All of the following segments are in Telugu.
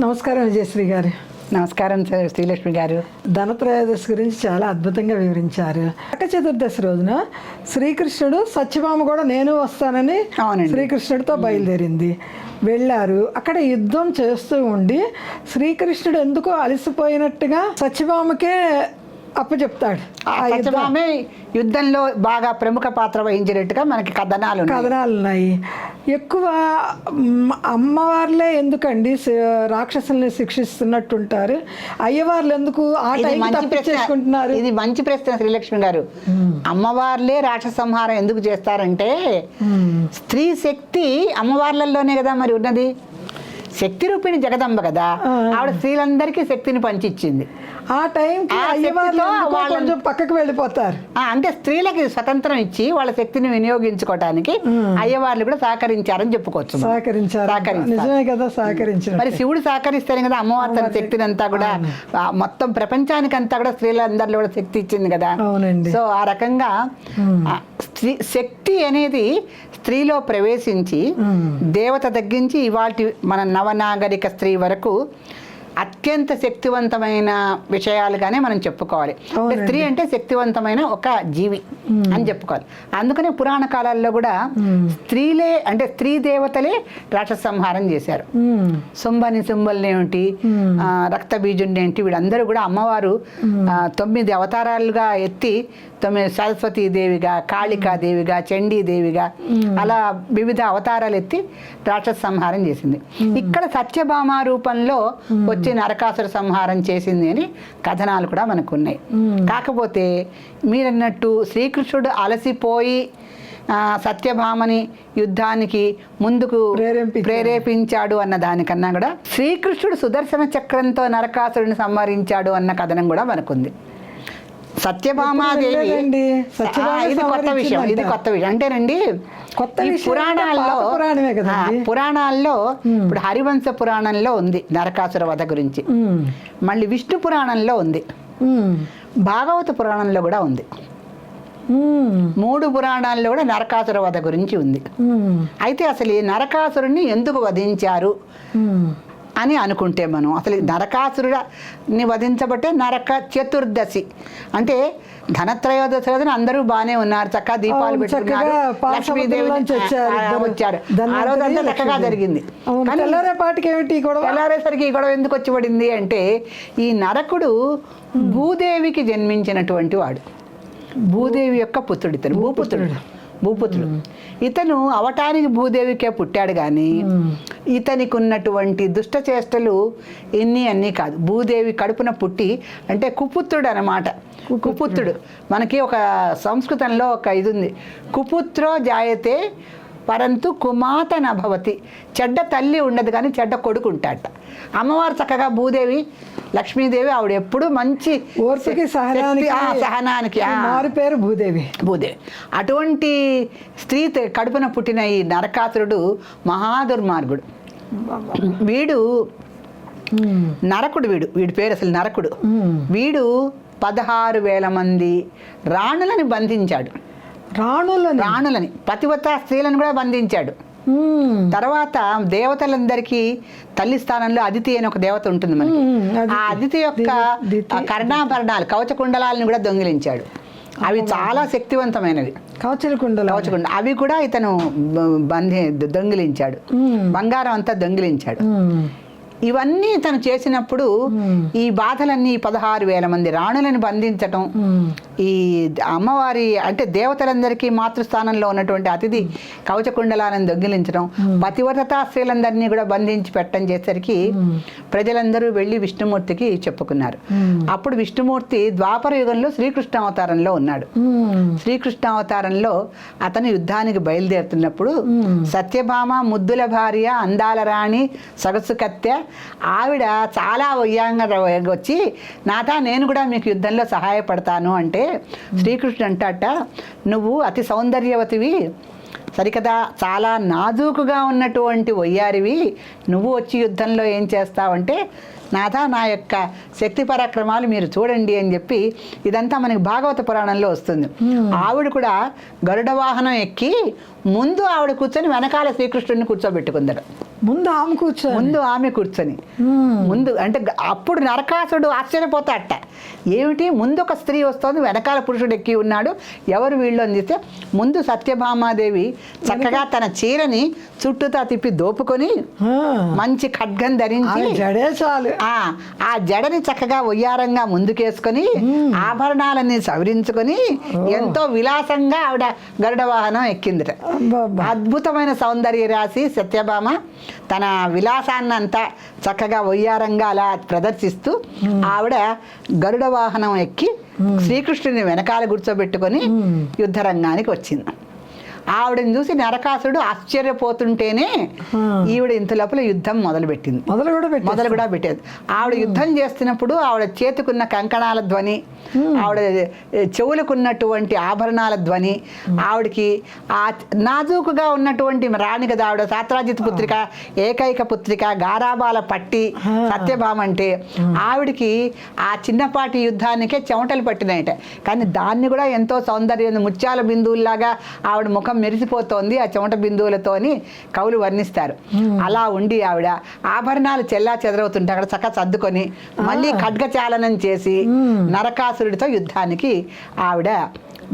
నమస్కారం విజయశ్రీ గారు. నమస్కారం సార్ శ్రీలక్ష్మి గారు. ధనత్రయోదశి గురించి చాలా అద్భుతంగా వివరించారు. అక్క చతుర్దశి రోజున శ్రీకృష్ణుడు సత్యభామ కూడా నేను వస్తానని. శ్రీకృష్ణుడితో బయలుదేరింది. వెళ్ళారు. అక్కడ యుద్ధం చేస్తూ ఉండి శ్రీకృష్ణుడు ఎందుకో అలసిపోయినట్టుగా సత్యభామకే అప్పచెప్తాడు. ఆ ఆ యుద్ధం. సత్యభామే యుద్ధంలో బాగా ప్రముఖ పాత్ర వహించినట్టుగా మనకి కథనాలు. కథనాలు ఉన్నాయి ఎక్కువ అమ్మవార్లే ఎందుకండి రాక్షసుల్ని శిక్షిస్తున్నట్టుంటారు. అయ్యవార్లు ఎందుకు తప్పించేసుకుంటున్నారు? ఇది మంచి ప్రశ్న శ్రీలక్ష్మి గారు. అమ్మవార్లే రాక్షస సంహారం ఎందుకు చేస్తారంటే స్త్రీ శక్తి అమ్మవార్లలోనే కదా మరి ఉన్నది. శక్తి రూపిణి జగదంబ కదా. ఆవిడ స్త్రీలందరికీ శక్తిని పంచిచ్చింది. ఆ టైంకి వాళ్ళని- కొంచెం పక్కకు వెళ్ళిపోతారు. అంటే స్త్రీలకి స్వతంత్రం ఇచ్చి వాళ్ళ శక్తిని వినియోగించుకోవటానికి అయ్యవార్లు కూడా సహకరించారని చెప్పుకోవచ్చు. సహకరించారు. నిజమే కదా మరి శివుడు సహకరిస్తేనే కదా అమ్మవారు తన శక్తిని అంతా కూడా మొత్తం ప్రపంచానికి అంతా కూడా స్త్రీలందరిలో కూడా శక్తి ఇచ్చింది కదా. సో ఆ రకంగా స్త్రీ శక్తి అనేది స్త్రీలో ప్రవేశించి దేవత తగ్గించి ఇవాటి మన నవనాగరిక స్త్రీ వరకు అత్యంత శక్తివంతమైన విషయాలుగానే మనం చెప్పుకోవాలి. స్త్రీ అంటే శక్తివంతమైన ఒక జీవి అని చెప్పుకోవాలి. అందుకనే పురాణ కాలాల్లో కూడా స్త్రీలే అంటే స్త్రీ దేవతలే రాక్షస సంహారం చేశారు. ఆ, రక్త ఏంటి వీళ్ళందరూ కూడా అమ్మవారు తొమ్మిది అవతారాలుగా ఎత్తి తొమ్మిది సరస్వతీ దేవిగా కాళికా దేవిగా చండీ దేవిగా అలా వివిధ అవతారాలు ఎత్తి రాక్షస సంహారం చేసింది. ఇక్కడ సత్యభామ రూపంలో వచ్చి నరకాసుర సంహారం చేసింది అని కథనాలు కూడా మనకు ఉన్నాయి కాకపోతే మీరన్నట్టు శ్రీకృష్ణుడు అలసిపోయి సత్యభామని యుద్ధానికి ముందుకు ప్రేరేపించాడు. ప్రేరేపించాడు అన్న దానికన్నా కూడా శ్రీకృష్ణుడు సుదర్శన చక్రంతో నరకాసురుని సంహరించాడు అన్న కథనం కూడా మనకుంది. సత్యభామాదేవి. ఇది కొత్త విషయం ఇది. కొత్త విషయం. అంటేనండి కొత్త పురాణాల్లో పురాణాల్లో ఇప్పుడు హరివంశ పురాణంలో ఉంది నరకాసుర వధ గురించి. మళ్ళీ విష్ణు పురాణంలో ఉంది. భాగవత పురాణంలో కూడా ఉంది. మూడు పురాణాల్లో కూడా నరకాసుర వధ గురించి ఉంది. అయితే అసలు ఈ నరకాసురుణ్ణి ఎందుకు వధించారు. అని అనుకుంటే మనం. అసలు నరకాసురుడిని వధించబట్టే నరక చతుర్దశి. అంటే ధనత్రయోదశి రోజున అందరూ బాగానే ఉన్నారు. చక్కగా దీపాలు పెట్టుకున్నారు. లక్ష్మీదేవి వచ్చారు ఆ, రోజంతా చక్కగా. జరిగింది. తెల్లారేపాటికి ఏమిటి గొడవ? తెల్లారేసరికి ఈ గొడవ ఎందుకు వచ్చి పడింది అంటే ఈ నరకుడు భూదేవికి జన్మించినటువంటి వాడు. భూదేవి యొక్క పుత్రుడు ఇతను భూపుత్రుడు. భూపుత్రుడు ఇతను అవటానికి భూదేవికే పుట్టాడు కానీ ఇతనికి ఉన్నటువంటి దుష్ట చేష్టలు ఎన్ని అన్నీ కాదు. భూదేవి కడుపున పుట్టి అంటే కుపుత్రుడు. అనమాట కుపుత్రుడు. మనకి ఒక సంస్కృతంలో ఒక ఇది ఉంది కుపుత్రో జాయతే పరంతు కుమాత నభవతి చెడ్డ తల్లి ఉండదు కానీ చెడ్డ కొడుకు ఉంటాడట అమ్మవారు చక్కగా భూదేవి లక్ష్మీదేవి ఆవిడ ఎప్పుడు మంచి ఓర్పుకి సహనానికి ఆ, సహనానికి మారు పేరు భూదేవి. భూదేవి. అటువంటి స్త్రీ కడుపున పుట్టిన ఈ నరకాసురుడు మహాదుర్మార్గుడు. వీడు నరకుడు వీడు. వీడి పేరు అసలు నరకుడు. వీడు పదహారు వేల మంది రాణులని బంధించాడు. రాణులని? రాణులని. పతివత స్త్రీలను కూడా బంధించాడు. తర్వాత దేవతలందరికీ తల్లి స్థానంలో అదితి అని ఒక దేవత ఉంటుంది మనకి. ఆ అదితి యొక్క కర్ణాభరణాలు కవచ కుండలాలను కూడా దొంగిలించాడు. అవి చాలా శక్తివంతమైనవి. కవచల కుండలు కవచకుండ అవి కూడా ఇతను బంధి దొంగిలించాడు. బంగారం అంతా దొంగిలించాడు. ఇవన్నీ తను చేసినప్పుడు. ఈ బాధలన్నీ పదహారు వేల మంది రాణులను బంధించటం ఈ అమ్మవారి అంటే దేవతలందరికీ మాతృస్థానంలో ఉన్నటువంటి అతిథి కవచకుండలాలను దొంగిలించడం పతివ్రతా స్త్రీలందరినీ కూడా బంధించి పెట్టడం చేసరికి ప్రజలందరూ వెళ్ళి విష్ణుమూర్తికి చెప్పుకున్నారు. అప్పుడు విష్ణుమూర్తి ద్వాపర యుగంలో శ్రీకృష్ణ అవతారంలో ఉన్నాడు. శ్రీకృష్ణ అవతారంలో అతను యుద్ధానికి బయలుదేరుతున్నప్పుడు సత్యభామ ముద్దుల భార్య అందాల రాణి సగసు కత్తె ఆవిడ చాలా వయ్యాంగ వచ్చి నాథా నేను కూడా మీకు యుద్ధంలో సహాయపడతాను అంటే శ్రీకృష్ణుడు అంటాట నువ్వు అతి సౌందర్యవతివి సరికదా చాలా నాజూకుగా ఉన్నటువంటి వయ్యారివి నువ్వు వచ్చి యుద్ధంలో ఏం చేస్తావంటే నాథా నా యొక్క శక్తి పరాక్రమాలు మీరు చూడండి అని చెప్పి ఇదంతా మనకి భాగవత పురాణంలో వస్తుంది. ఆవిడ కూడా గరుడ వాహనం ఎక్కి ముందు ఆవిడ కూర్చొని వెనకాల శ్రీకృష్ణుడిని కూర్చోబెట్టుకుందరు ముందు ఆమె కూర్చో ముందు ఆమె కూర్చొని. ముందు అంటే అప్పుడు నరకాసుడు ఆశ్చర్యపోతాడట. ఏమిటి? ముందు ఒక స్త్రీ వస్తోంది వెనకాల పురుషుడు ఎక్కి ఉన్నాడు. ఎవరు వీళ్ళు అని చెప్తే ముందు సత్యభామాదేవి చక్కగా తన చీరని చుట్టూతా తిప్పి దోపుకొని మంచి ఖడ్గం ధరించి ఆమె జడే చాలు. ఆ జడని చక్కగా ఒయ్యారంగా ముందుకేసుకొని ఆభరణాలన్నీ సవరించుకొని ఎంతో విలాసంగా ఆవిడ గరుడ వాహనం ఎక్కిందిట. అద్భుతమైన సౌందర్య రాశి సత్యభామ. తన విలాసాన్నంతా చక్కగా ఒయ్యారంగా అలా ప్రదర్శిస్తూ ఆవిడ గరుడ వాహనం ఎక్కి శ్రీకృష్ణుని వెనకాల కూర్చోబెట్టుకొని యుద్ధరంగానికి వచ్చింది. ఆవిడని చూసి నరకాసుడు ఆశ్చర్యపోతుంటేనే ఈవిడ ఇంత లోపల యుద్ధం మొదలుపెట్టింది. మొదలు కూడా పెట్టి మొదలు కూడా పెట్టేది. ఆవిడ యుద్ధం చేస్తున్నప్పుడు ఆవిడ చేతికున్న కంకణాల ధ్వని ఆవిడ చెవులకున్నటువంటి ఆభరణాల ధ్వని ఆవిడకి ఆ నాజూకుగా ఉన్నటువంటి రాణి కదా ఆవిడ సాత్రాజిత్ పుత్రిక ఏకైక పుత్రిక గారాబాల పట్టి సత్యభామ అంటే ఆవిడకి ఆ చిన్నపాటి యుద్ధానికే చెమటలు పట్టినాయట. కానీ దాన్ని కూడా ఎంతో సౌందర్యం ముత్యాల బిందువుల్లాగా ఆవిడ ముఖం మెరిసిపోతోంది ఆ చెమట బిందువులతోని కవులు వర్ణిస్తారు. అలా ఉండి ఆవిడ ఆభరణాలు చెల్లా చెదరవుతుంటే అక్కడ చక్క సర్దుకొని మళ్ళీ ఖడ్గచాలనం చేసి నరకాసురుడితో యుద్ధానికి ఆవిడ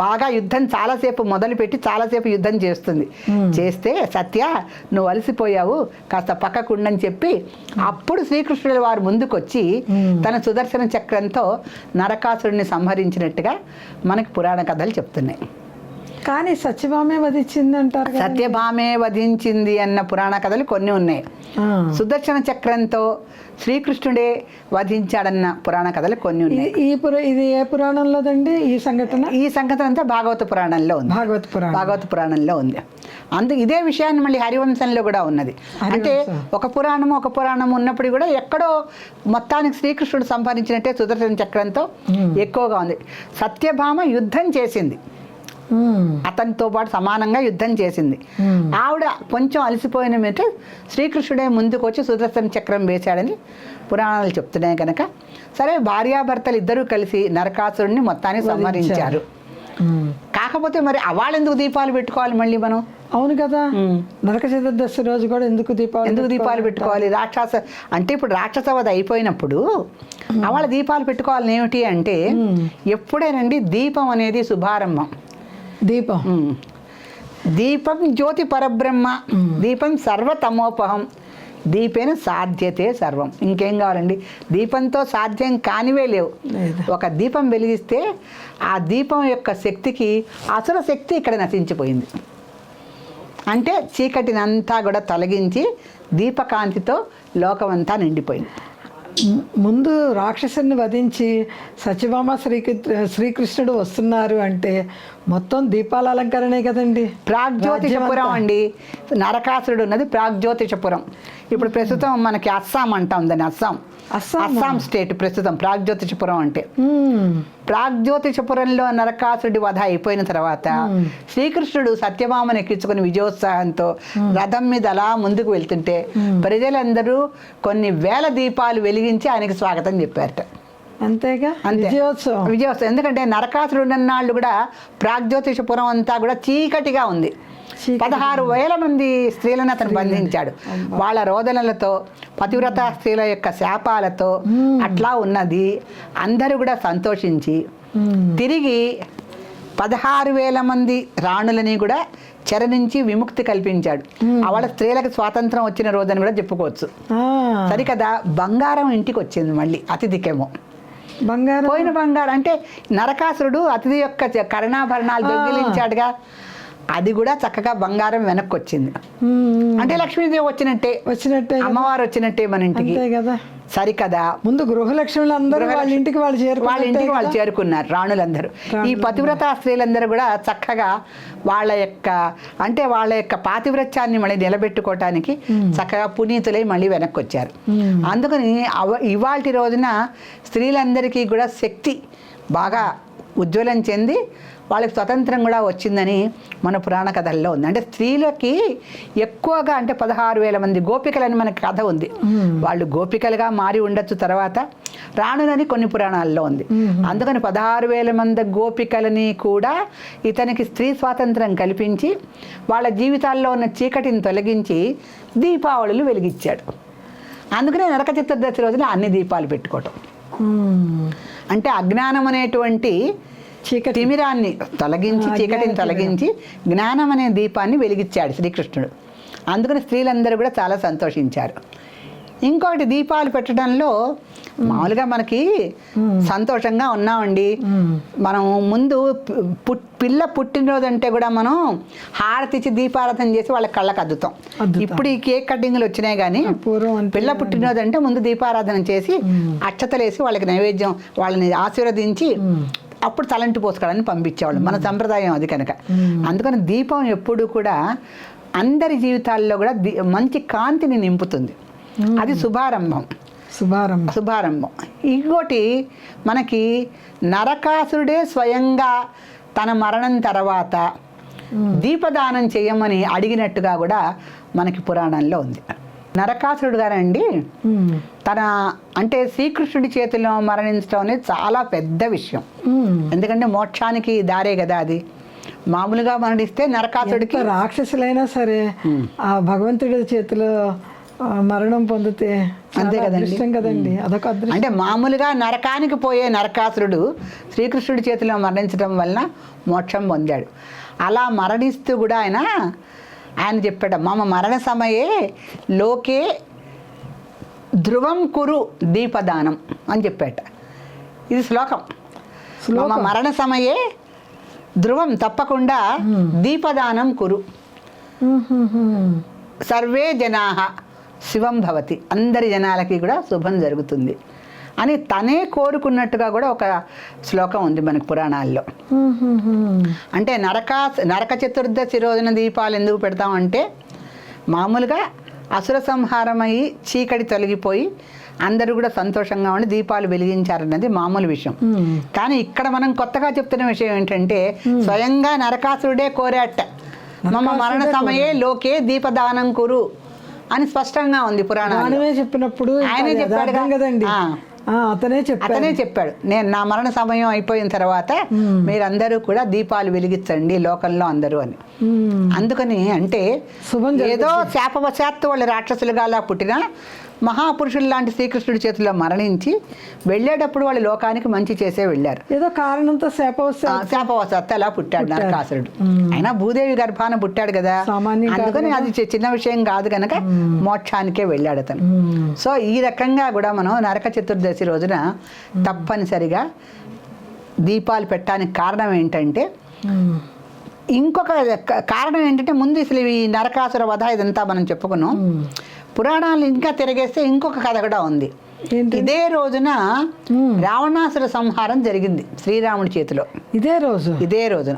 బాగా యుద్ధం చాలాసేపు మొదలుపెట్టి చాలాసేపు యుద్ధం చేస్తుంది. చేస్తే సత్య నువ్వు అలసిపోయావు కాస్త పక్కకుండని చెప్పి అప్పుడు శ్రీకృష్ణుల వారు ముందుకొచ్చి తన సుదర్శన చక్రంతో నరకాసురుడిని సంహరించినట్టుగా మనకి పురాణ కథలు చెప్తున్నాయి. కానీ సత్యభామే వధించింది అంటారు సత్యభామే వధించింది అన్న పురాణ కథలు కొన్ని ఉన్నాయి. సుదర్శన చక్రంతో శ్రీకృష్ణుడే వధించాడన్న పురాణ కథలు కొన్ని ఉన్నాయి. ఇది ఈ ఇది ఏ పురాణంలోదండి? ఈ సంఘటన? ఈ సంగతి అంతా భాగవత పురాణంలో ఉంది. భాగవత పురాణం. భాగవత పురాణంలో ఉంది. అందు ఇదే విషయాన్ని మళ్ళీ హరివంశంలో కూడా ఉన్నది. అంటే ఒక పురాణము ఒక పురాణం ఉన్నప్పుడు కూడా ఎక్కడో మొత్తానికి శ్రీకృష్ణుడు సంపాదించినట్టే సుదర్శన చక్రంతో ఎక్కువగా ఉంది. సత్యభామ యుద్ధం చేసింది. అతనితో పాటు సమానంగా యుద్ధం చేసింది. ఆవిడ కొంచెం అలసిపోయిన మీద శ్రీకృష్ణుడే ముందుకు వచ్చి సుదర్శన చక్రం వేశాడని పురాణాలు చెప్తున్నాయి కనుక. సరే భార్యాభర్తలు ఇద్దరూ కలిసి నరకాసురుడిని మొత్తాన్ని సంహరించారు. ఉమ్. కాకపోతే మరి వాళ్ళెందుకు దీపాలు పెట్టుకోవాలి మళ్ళీ మనం? అవును కదా. నరక చతుర్దశి రోజు కూడా ఎందుకు దీపావళి ఎందుకు దీపాలు పెట్టుకోవాలి? రాక్షస అంటే ఇప్పుడు రాక్షస వధ అయిపోయినప్పుడు వాళ్ళ దీపాలు పెట్టుకోవాలని ఏమిటి అంటే ఎప్పుడేనండి దీపం అనేది శుభారంభం. దీపం. దీపం జ్యోతి పరబ్రహ్మ. దీపం సర్వతమోపహం. దీపేన సాధ్యతే సర్వం. ఇంకేం కావాలండి? దీపంతో సాధ్యం కానివే లేవు. ఒక దీపం వెలిగిస్తే ఆ దీపం యొక్క శక్తికి అసలు శక్తి ఇక్కడ నశించిపోయింది. అంటే చీకటినంతా కూడా తొలగించి దీపకాంతితో లోకమంతా నిండిపోయింది. ముందు రాక్షసుని వధించి సత్యభామ శ్రీకృ శ్రీకృష్ణుడు వస్తున్నారు అంటే మొత్తం దీపాల అలంకరణే కదండి. ప్రాగ్జ్యోతిషపురం అండి. నరకాసురుడు ఉన్నది ప్రాగ్జ్యోతిషపురం. ఇప్పుడు ప్రస్తుతం మనకి అస్సాం అంటాం దాన్ని అస్సాం? అస్సాం. స్టేట్ ప్రస్తుతం ప్రాగ్జ్యోతిషపురం అంటే. ప్రాగ్జ్యోతిషపురంలో నరకాసురుడి వధ అయిపోయిన తర్వాత శ్రీకృష్ణుడు సత్యభామను ఎక్కించుకుని విజయోత్సాహంతో రథం మీద అలా ముందుకు వెళ్తుంటే ప్రజలందరూ కొన్ని వేల దీపాలు వెలిగించి ఆయనకి స్వాగతం చెప్పారట. అంతేగా? అంతే. విజయోత్సవం. విజయోత్సవం. ఎందుకంటే నరకాసురుడు ఉన్ననాళ్ళు కూడా ప్రాగ్జ్యోతిషపురం అంతా కూడా చీకటిగా ఉంది. పదహారు వేల మంది స్త్రీలను అతను బంధించాడు. వాళ్ళ రోదనలతో పతివ్రత స్త్రీల యొక్క శాపాలతో అట్లా ఉన్నది. అందరూ కూడా సంతోషించి. తిరిగి పదహారు వేల మంది రాణులని కూడా చెర నుంచి విముక్తి కల్పించాడు. వాళ్ళ స్త్రీలకు స్వాతంత్రం వచ్చిన రోజని కూడా చెప్పుకోవచ్చు. సరికదా? బంగారం ఇంటికి వచ్చింది మళ్ళీ. అతిథికేమో. బంగారం? పోయిన బంగారం. అంటే నరకాసురుడు అతిథి యొక్క కర్ణాభరణాలు దొంగిలించాడుగా. అది కూడా చక్కగా బంగారం వెనక్కి వచ్చింది. అంటే లక్ష్మీదేవి వచ్చినట్టే. వచ్చినట్టే. అమ్మవారు వచ్చినట్టే మన ఇంటికి. కదా. సరికదా. ముందు గృహలక్ష్ములు అందరూ వాళ్ళ ఇంటికి వాళ్ళు చేరు వాళ్ళ ఇంటికి వాళ్ళు చేరుకున్నారు రాణులందరూ. ఈ పతివ్రత స్త్రీలందరూ కూడా చక్కగా వాళ్ళ యొక్క అంటే వాళ్ళ యొక్క పాతివ్రత్యాన్ని మళ్ళీ నిలబెట్టుకోవటానికి చక్కగా పునీతులై మళ్ళీ వెనక్కి వచ్చారు అందుకని అవ ఇవాళ రోజున స్త్రీలందరికీ కూడా శక్తి బాగా ఉజ్వలం చెంది వాళ్ళకి స్వతంత్రం కూడా వచ్చిందని మన పురాణ కథల్లో ఉంది. అంటే స్త్రీలకి ఎక్కువగా అంటే పదహారు వేల మంది గోపికలని మనకి కథ ఉంది. వాళ్ళు గోపికలుగా మారి ఉండొచ్చు తర్వాత రానునని కొన్ని పురాణాల్లో ఉంది. అందుకని పదహారు వేల మంది గోపికలని కూడా ఇతనికి స్త్రీ స్వాతంత్రం కల్పించి వాళ్ళ జీవితాల్లో ఉన్న చీకటిని తొలగించి దీపావళులు వెలిగించాడు. అందుకనే నరక చతుర్దశి రోజున అన్ని దీపాలు పెట్టుకోవటం. అంటే అజ్ఞానం అనేటువంటి చీకటి. తిమిరాన్ని తొలగించి చీకటిని తొలగించి జ్ఞానం అనే దీపాన్ని వెలిగించాడు శ్రీకృష్ణుడు. అందుకని స్త్రీలందరూ కూడా చాలా సంతోషించారు. ఇంకొకటి దీపాలు పెట్టడంలో మామూలుగా మనకి సంతోషంగా ఉన్నామండి. మనం ముందు పిల్ల పుట్టినరోజు అంటే కూడా మనం హారతిచ్చి దీపారాధన చేసి వాళ్ళ కళ్ళకి అద్దుతాం. ఇప్పుడు ఈ కేక్ కటింగ్లు వచ్చినాయి కానీ పిల్ల పుట్టినరోజు అంటే ముందు దీపారాధన చేసి అక్షతలేసి వాళ్ళకి నైవేద్యం వాళ్ళని ఆశీర్వదించి అప్పుడు తలంటి పోసుకోవడానికి పంపించేవాళ్ళు. మన సంప్రదాయం అది కనుక. అందుకని దీపం ఎప్పుడు కూడా అందరి జీవితాల్లో కూడా దీ- మంచి కాంతిని నింపుతుంది. అది శుభారంభం. శుభారంభం. శుభారంభం. ఇంకోటి మనకి నరకాసురుడే స్వయంగా తన మరణం తర్వాత దీపదానం చేయమని అడిగినట్టుగా కూడా మనకి పురాణంలో ఉంది. నరకాసురుడు గారండి. తన అంటే శ్రీకృష్ణుడి చేతిలో మరణించడం అనేది చాలా పెద్ద విషయం. ఎందుకంటే మోక్షానికి దారే కదా అది. మామూలుగా మరణిస్తే నరకాసుడికి రాక్షసులైనా సరే ఆ భగవంతుడి చేతిలో మరణం పొందితే అంతే కదండి. కదండి. అదొక అదృష్టం. అంటే మామూలుగా నరకానికి పోయే నరకాసురుడు శ్రీకృష్ణుడి చేతిలో మరణించడం వలన మోక్షం పొందాడు. అలా మరణిస్తూ కూడా ఆయన ఆయన చెప్పాడు మమ మరణ సమయే లోకే ధ్రువం కురు దీపదానం అని చెప్పాట. ఇది శ్లోకం. మమ మరణ సమయే ధ్రువం తప్పకుండా దీపదానం కురు. సర్వే జనా శివం భవతి. అందరి జనాలకి కూడా శుభం జరుగుతుంది. అని తనే కోరుకున్నట్టుగా కూడా ఒక శ్లోకం ఉంది మనకి పురాణాల్లో. అంటే నరకా నరక చతుర్దశి రోజున దీపాలు ఎందుకు పెడతామంటే మామూలుగా అసుర సంహారమయ్యి చీకటి తొలగిపోయి అందరూ కూడా సంతోషంగా ఉండి దీపాలు వెలిగించారన్నది మామూలు విషయం. కానీ ఇక్కడ మనం కొత్తగా చెప్తున్న విషయం ఏంటంటే స్వయంగా నరకాసురుడే కోరాట. మమ మరణ సమయే లోకే దీపదానం కురు. అని స్పష్టంగా ఉంది దానమే చెప్పినప్పుడు ఆయనే. యథార్థం కదండి. అతనే చెప్పాడు. అతనే చెప్పాడు. నేను నా మరణ సమయం అయిపోయిన తర్వాత మీరందరూ కూడా దీపాలు వెలిగించండి లోకంలో అందరూ అని. అందుకని అంటే ఏదో శాపవశాత్తు వాళ్ళు రాక్షసులుగా అలా పుట్టిన మహాపురుషులు లాంటి శ్రీకృష్ణుడి చేతిలో మరణించి వెళ్ళేటప్పుడు వాళ్ళు లోకానికి మంచి చేసే వెళ్ళారు. ఏదో కారణంతో శాప వస్తే ఆ, శాపవశాత్తు అలా పుట్టాడు నరకాసురుడు. అయినా భూదేవి గర్భాన పుట్టాడు కదా. అందుకని అది చిన్న విషయం కాదు కనుక మోక్షానికే వెళ్ళాడు అతను. సో ఈ రకంగా కూడా మనం నరక చతుర్దశి రోజున తప్పనిసరిగా దీపాలు పెట్టడానికి కారణం ఏంటంటే. ఇంకొక కారణం ఏంటంటే ముందు అసలు ఈ నరకాసుర వధ ఇదంతా మనం చెప్పుకున్నాం. పురాణాలు ఇంకా తిరిగేస్తే ఇంకొక కథ కూడా ఉంది? ఇదే రోజున రావణాసుర సంహారం జరిగింది శ్రీరాముడి చేతిలో. ఇదే రోజు? ఇదే రోజున.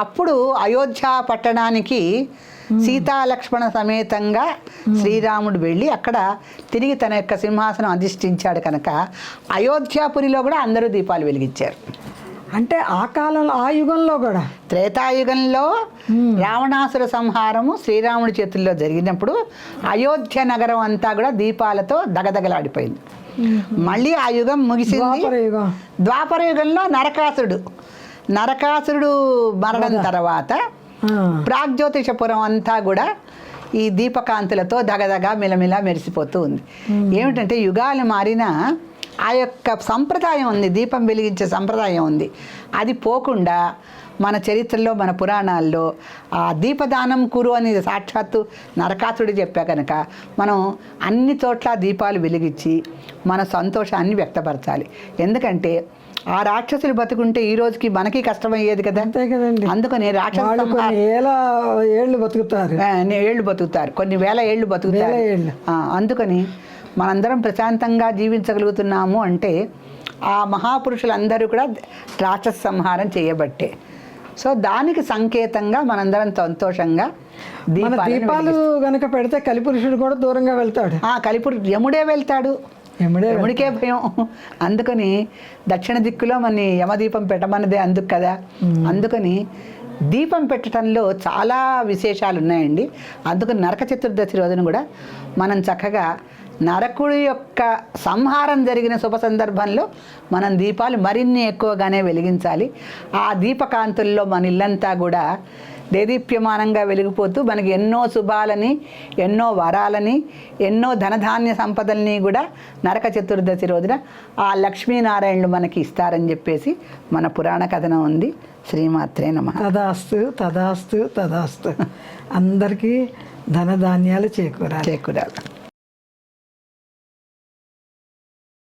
అప్పుడు అయోధ్య పట్టణానికి సీతా లక్ష్మణ సమేతంగా శ్రీరాముడు వెళ్ళి అక్కడ తిరిగి తన యొక్క సింహాసనం అధిష్ఠించాడు కనుక అయోధ్యాపురిలో కూడా అందరూ దీపాలు వెలిగించారు. అంటే ఆ కాలంలో ఆ యుగంలో కూడా? త్రేతాయుగంలో రావణాసుర సంహారము శ్రీరాముడి చేతుల్లో జరిగినప్పుడు అయోధ్య నగరం అంతా కూడా దీపాలతో దగదగలాడిపోయింది. మళ్ళీ ఆ యుగం ముగిసింది. ద్వాపర యుగం. ద్వాపర యుగంలో నరకాసురుడు. నరకాసురుడు మరణం తర్వాత. ప్రాగ్జ్యోతిషపురం అంతా కూడా ఈ దీపకాంతులతో దగదగ మిలమిల మెరిసిపోతూ ఉంది. ఏమిటంటే యుగాలు మారినా ఆ యొక్క సంప్రదాయం ఉంది దీపం వెలిగించే సంప్రదాయం ఉంది. అది పోకుండా మన చరిత్రలో మన పురాణాల్లో ఆ దీపదానం కురు అని సాక్షాత్తు నరకాసుడు చెప్పా కనుక మనం అన్ని చోట్ల దీపాలు వెలిగించి మన సంతోషాన్ని వ్యక్తపరచాలి. ఎందుకంటే ఆ రాక్షసులు బతుకుంటే ఈ రోజుకి మనకి కష్టమయ్యేది కదా. అంతే కదండి. అందుకని రాక్షస వాళ్ళు కొన్ని ఏళ్ళ బతుకుతారు. ఏళ్ళు బతుకుతారు. కొన్ని వేల ఏళ్ళు బతుకుతారు. అందుకని మనందరం ప్రశాంతంగా జీవించగలుగుతున్నాము అంటే ఆ మహాపురుషులందరూ కూడా రాక్షస సంహారం చేయబట్టే. సో దానికి సంకేతంగా మనందరం సంతోషంగా దీపాలు గనక పెడితే కలిపురుషుడు కూడా దూరంగా వెళ్తాడు. ఆ కలిపురు యముడే వెళ్తాడు. యముడికే భయం. అందుకని దక్షిణ దిక్కులో మన యమదీపం పెట్టమన్నదే అందుకు కదా. అందుకని దీపం పెట్టడంలో చాలా విశేషాలు ఉన్నాయండి అందుకని నరక చతుర్దశి రోజున కూడా మనం చక్కగా నరకుడి యొక్క సంహారం జరిగిన శుభ సందర్భంలో మనం దీపాలు మరిన్ని ఎక్కువగానే వెలిగించాలి. ఆ దీపకాంతుల్లో మన ఇల్లంతా కూడా దేదీప్యమానంగా వెలిగిపోతూ మనకి ఎన్నో శుభాలని ఎన్నో వరాలని ఎన్నో ధనధాన్య సంపదల్ని కూడా నరక చతుర్దశి రోజున ఆ లక్ష్మీనారాయణులు మనకి ఇస్తారని చెప్పేసి మన పురాణ కథనం ఉంది. శ్రీమాత్రే నమ. తదాస్తు తదాస్తు తదాస్తు. అందరికీ ధనధాన్యాలు చేకూరాలి. చేకూరాలి.